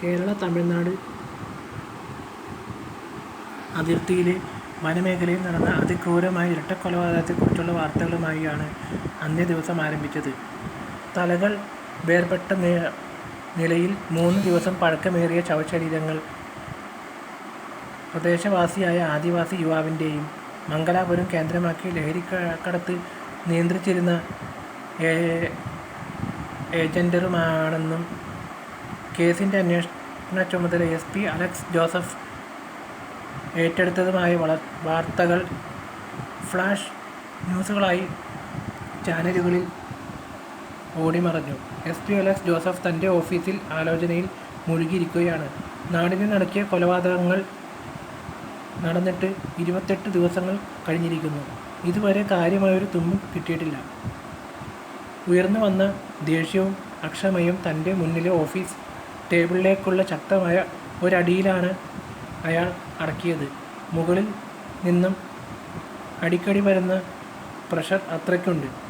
കേരള തമിഴ്നാട് അതിർത്തിയിലെ വനമേഖലയിൽ നടന്ന അതിക്രൂരമായ ഇരട്ടക്കൊലപാതകത്തെക്കുറിച്ചുള്ള വാർത്തകളുമായാണ് അന്നേ ദിവസം ആരംഭിച്ചത്. തലകൾ വേർപെട്ട നിലയിൽ മൂന്ന് ദിവസം പഴക്കമേറിയ ശവശരീരങ്ങൾ പ്രദേശവാസിയായ ആദിവാസി യുവാവിന്റെയും മംഗലാപുരം കേന്ദ്രമാക്കി ലഹരിക്കടത്ത് നിയന്ത്രിച്ചിരുന്ന ഏജന്റുമാരാണെന്നും അന്വേഷണ ചുമതല എസ്. പി. അലക്സ് ജോസഫ് ഏറ്റെടുത്തതുമായ വാർത്തകൾ ഫ്ലാഷ് ന്യൂസുകളായി ചാനലുകളിൽ ഓടിമറഞ്ഞു. എസ്. പി. അലക്സ് ജോസഫ് തന്റെ ഓഫീസിൽ ആലോചനയിൽ മുഴുകിയിരിക്കുകയാണ്. നാടിനെ നടക്കിയ കൊലപാതകങ്ങൾ നടന്നിട്ട് ഇരുപത്തെട്ട് ദിവസങ്ങൾ കഴിഞ്ഞിരിക്കുന്നു. ഇതുവരെ കാര്യമായൊരു തുമ്പ് കിട്ടിയിട്ടില്ല. ഉയർന്നു വന്ന ദേഷ്യവും അക്ഷമയും തന്റെ മുന്നിലെ ഓഫീസ് ടേബിളിലേക്കുള്ള ശക്തമായ ഒരടിയിലാണ് അയാൾ അടക്കിയത്. മുകളിൽ നിന്നും അടിക്കടി വരുന്ന പ്രഷർ അത്രയ്ക്കുണ്ട്.